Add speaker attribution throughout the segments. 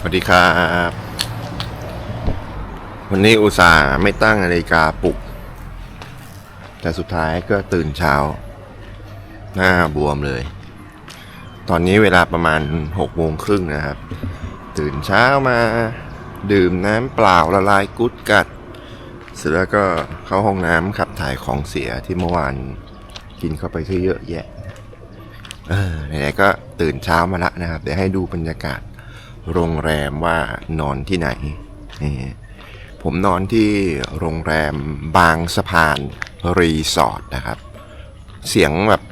Speaker 1: สวัสดีครับ วันนี้อุตส่าห์ไม่ตั้งนาฬิกาปลุก แต่สุดท้ายก็ตื่นเช้า หน้าบวมเลย ตอนนี้เวลาประมาณหกโมงครึ่งนะครับ ตื่นเช้ามา ดื่มน้ำเปล่าละลายกุดกัด เสร็จแล้วก็เข้าห้องน้ำขับถ่ายของเสียที่เมื่อวานกินเข้าไปที่เยอะแยะ เออไหนๆก็ตื่นเช้ามาละนะครับ เดี๋ยวให้ดูบรรยากาศ โรงแรมว่านอนที่ไหน ผมนอนที่โรงแรมบางสะพานรีสอร์ทนะครับ เสียงแบบ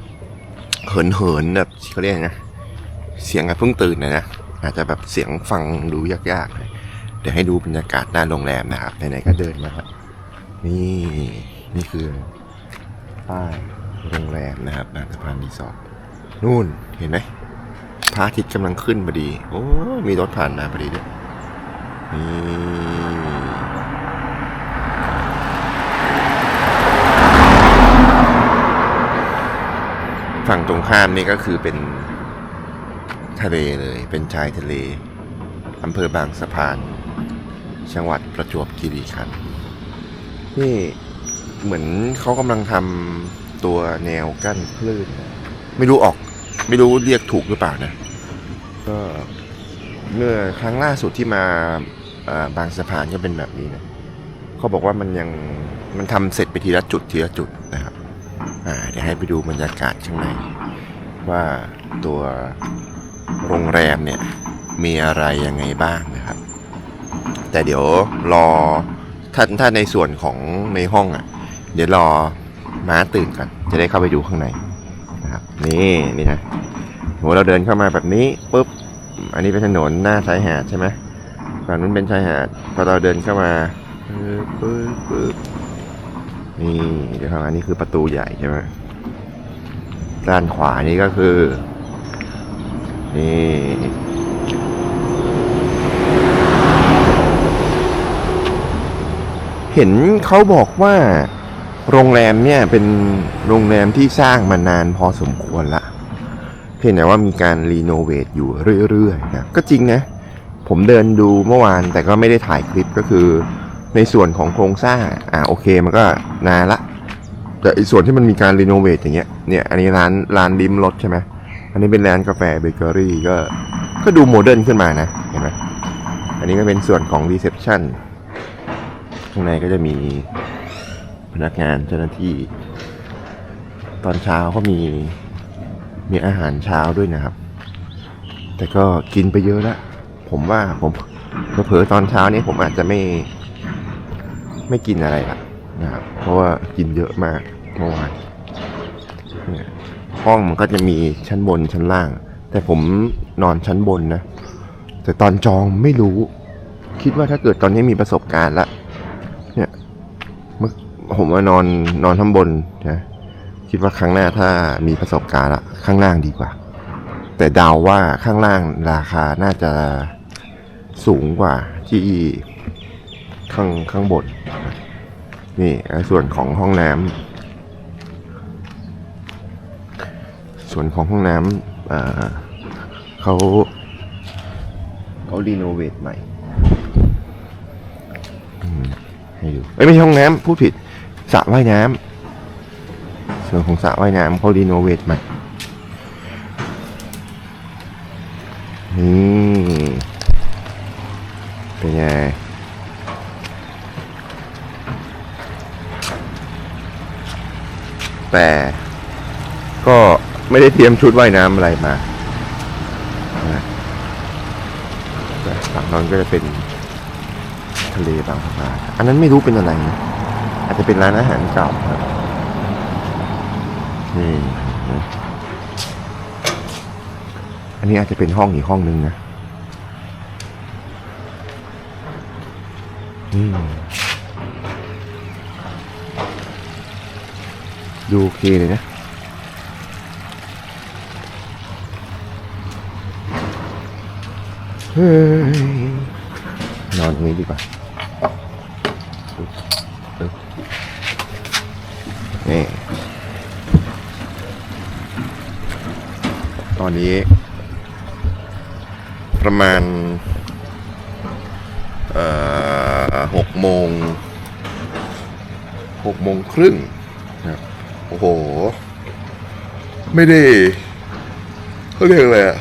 Speaker 1: เหินเหินๆแบบเขาเรียกนะ เสียงแบบเพิ่งตื่นนะนะ อาจจะแบบเสียงฟังดูยากๆหน่อยเดี๋ยวให้ดูบรรยากาศหน้าโรงแรมนะครับไหนๆก็เดินมาครับนี่นี่คือป้ายโรงแรมนะครับบางสะพานรีสอร์ทนู่นเห็นไหม พระอาทิตย์กำลังขึ้นพอดี โอ้ มีรถผ่านมาพอดีด้วยนี่ฝั่งตรงข้ามนี่ก็คือเป็นทะเลเลย เป็นชายทะเลอำเภอบางสะพาน จังหวัดประจวบคีรีขันธ์นี่เหมือนเขากำลังทำตัวแนวกั้นคลื่น ไม่รู้ออก ไม่รู้เรียกถูกหรือเปล่านะ ก็เมื่อครั้งล่าสุดที่มาบางสะพานก็เป็นแบบนี้นะเขาบอกว่ามันยังมันทำเสร็จไปทีละจุดทีละจุดนะครับเดี๋ยวให้ไปดูบรรยากาศข้างในว่าตัวโรงแรมเนี่ยมีอะไรยังไงบ้างนะครับ แต่เดี๋ยวรอถ้าถ้าในส่วนของในห้องอะ เดี๋ยวรอม้าตื่นก่อนจะได้เข้าไปดูข้างใน นี่นี่นะโหเราเดินเข้ามาแบบนี้ปุ๊บอันนี้เป็นถนนหน้าชายหาดใช่ไหมฝั่งนู้นเป็นชายหาดพอเราเดินเข้ามาปึ๊บปึ๊บปึ๊บนี่เดี๋ยวข้างอันนี้คือประตูใหญ่ใช่ไหมด้านขวานี่ก็คือ นี่เห็นเขาบอกว่า โรงแรมเนี่ยเป็นโรงแรมที่สร้างมานานพอสมควรละ เพียงแต่ว่ามีการรีโนเวทอยู่เรื่อยๆนะก็จริงนะ ผมเดินดูเมื่อวานแต่ก็ไม่ได้ถ่ายคลิปก็คือ ในส่วนของโครงสร้างอะโอเคมันก็นานละ แต่อีส่วนที่มันมีการรีโนเวทอย่างเงี้ยเนี่ยอันนี้ร้านร้านดิมรถใช่ไหมอันนี้เป็นร้านกาแฟเบเกอรี่ก็ก็ดูโมเดิร์นขึ้นมานะเห็นไหมอันนี้ก็เป็นส่วนของรีเซพชันข้างในก็จะมี พนักงานเจ้าหน้าที่ ตอนเช้าเขามีมีอาหารเช้าด้วยนะครับ แต่ก็กินไปเยอะแล้วผมว่าผมเผลอตอนเช้านี้ผมอาจจะไม่ ไม่กินอะไรละนะครับ เพราะว่ากินเยอะมากเมื่อวานเนี่ยห้องมันก็จะมีชั้นบนชั้นล่าง แต่ผมนอนชั้นบนนะ แต่ตอนจองไม่รู้ คิดว่าถ้าเกิดตอนนี้มีประสบการณ์ละเนี่ย ผมว่านอนนอนข้างบนนะคิดว่าครั้งหน้าถ้ามีประสบการณ์ละข้างล่างดีกว่า แต่เดาว่าข้างล่างราคาน่าจะสูงกว่าที่ข้างข้างบน นี่ส่วนของห้องน้ำส่วนของห้องน้ำเขาเขารีโนเวทใหม่ให้ดูเอ้ยไม่ใช่ห้องน้ำพูดผิด สระว่ายน้ำส่วนของสระว่ายน้ำเขารีโนเวทใหม่นี่เป็นไงแต่ก็ไม่ได้เตรียมชุดว่ายน้ำอะไรมานะแต่ฝั่งนั้นก็จะเป็นทะเลบางสะพานอันนั้นไม่รู้เป็นอะไรนะ อาจจะเป็นร้านอาหารเก่าครับนี่อันนี้อาจจะเป็นห้องอีกห้องนึงนะดูโอเคเลยนะเฮ้ยนอนตรงนี้ดีกว่า ตอนนี้ ประมาณหกโมงหกโมงครึ่งโอ้โห ไม่ได้เขาเรียกอะไรอะ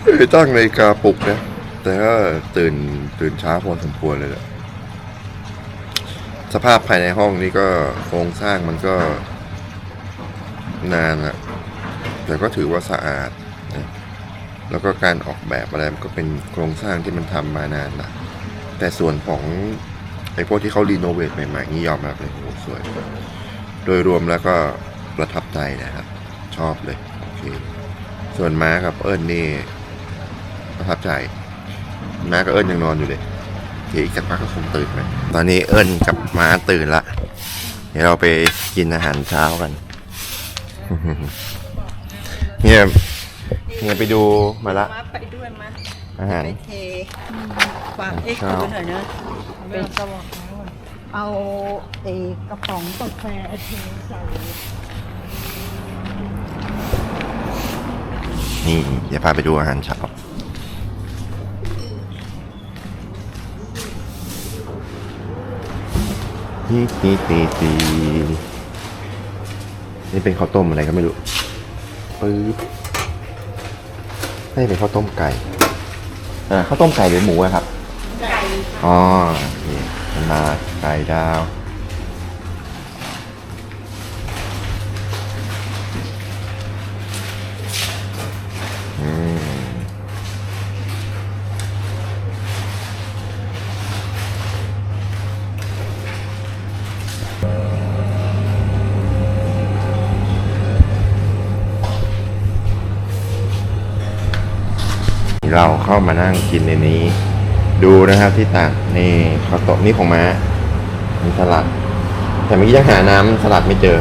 Speaker 1: ไม่ไตั้งนาฬิกาปลุกนะ แต่ก็ตื่นตื่นช้าพอสมควรเลยแหละสภาพภายในห้องนี่ก็โครงสร้างมันก็นานอะ แต่ก็ถือว่าสะอาดนะแล้วก็การออกแบบอะไรมันก็เป็นโครงสร้างที่มันทำมานานละแต่ส่วนของไอ้พวกที่เขารีโนเวทใหม่ๆนี่ยอมรับเลยโอ้โหสวย โดยรวมแล้วก็ประทับใจนะครับ ชอบเลยโอเคส่วนม้ากับเอิญนี่ประทับใจม้ากับเอิญยังนอนอยู่เลยเดี๋ยวอีกสักพักก็คงตื่นไปตอนนี้เอิญกับม้าตื่นละเดี๋ยวเราไปกินอาหารเช้ากัน เนี่ยเนี่ยไปดูมาละ
Speaker 2: มาไปด้วยมา
Speaker 1: อาหาร
Speaker 2: ไปเทฝากเอ็กซ์
Speaker 1: ครับ
Speaker 2: ดูหน่อยนะเป็นกระบอกน้ำเอาเอกระป๋องกาแฟเทใส่
Speaker 1: นี่เดี๋ยวพาไปดูอาหารเช้าตีตีตีตีนี่เป็นข้าวต้มอะไรก็ไม่รู้ ปึ๊บนี่เป็นข้าวต้มไก่อ่าข้าวต้มไก่หรือหมูอะครับ
Speaker 2: ไก่
Speaker 1: อ๋อนี่มันมาไก่ดาว เราเข้ามานั่งกินในนี้ ดูนะครับที่ตักนี่ข้าวต้มนี่ของม้ามีสลัด แต่เมื่อกี้ยังหาน้ำสลัดไม่เจอ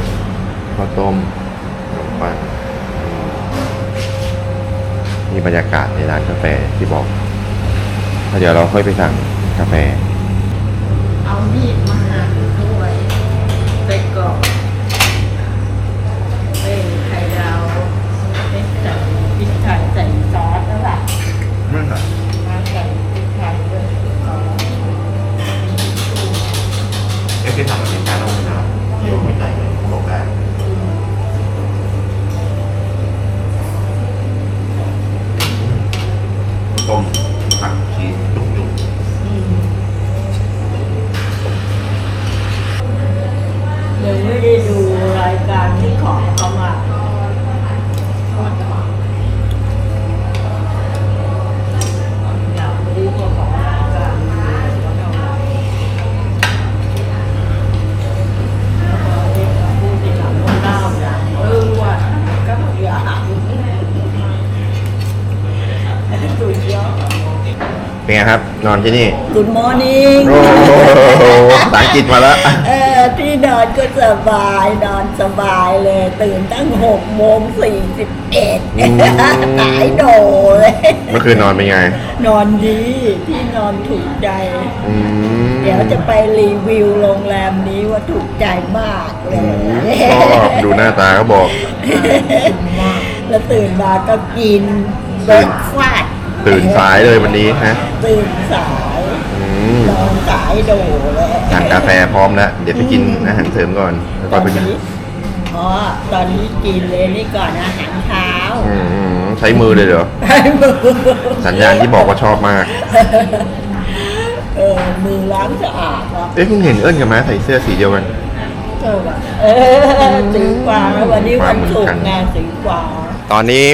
Speaker 1: ข้าวต้มขนมปังนี่บรรยากาศในร้านกาแฟที่บอกแล้วเดี๋ยวเราค่อยไปสั่งกาแฟ
Speaker 2: เอามีดมา
Speaker 1: เป็นไงครับ นอนที่นี่
Speaker 2: Good morning
Speaker 1: โอ้โหภาษาอังกฤษมาแล้ว
Speaker 2: เออที่นอนก็สบายนอนสบายเลย ตื่นตั้งหกโมงสี่สิบเอ็ด
Speaker 1: อืม
Speaker 2: หายโดเลย
Speaker 1: เมื่อคืนนอนเป็นไง
Speaker 2: นอนดีที่นอนถูกใจ
Speaker 1: อืม
Speaker 2: เดี๋ยวจะไปรีวิวโรงแรมนี้ว่าถูกใจมากเล
Speaker 1: อื
Speaker 2: ย
Speaker 1: มชอบดูหน้าตาก็บอก
Speaker 2: แล้วตื่นมาก็กินเบรกฟาส ต์
Speaker 1: ตื่นสายเลยวันนี้ฮะ
Speaker 2: ตื่นสาย
Speaker 1: อืม
Speaker 2: นอนสายโดเลย
Speaker 1: สั่งกาแฟพร้อมแล้วเดี๋ยวไปกินอาหารเสริมก่อนแล้ว
Speaker 2: ต
Speaker 1: ก็
Speaker 2: อน
Speaker 1: ไปกิน
Speaker 2: นี้อ๋อตอนนี้กินเลยนี่ก่อนอาหารเช้า
Speaker 1: อืมใช้มือเลยเหรอสัญญาณที่บอกว่าชอบมาก
Speaker 2: เออมือล้างสะอาดเนาะ
Speaker 1: เอ๊ะเพิ่งเห็นเอิญกับม้าใส่เสื้อสีเดียวกัน
Speaker 2: เออว่ะเออสีฟ้าแล้ววันนี้วันศุกร์งานสีฟ้า
Speaker 1: ตอนนี้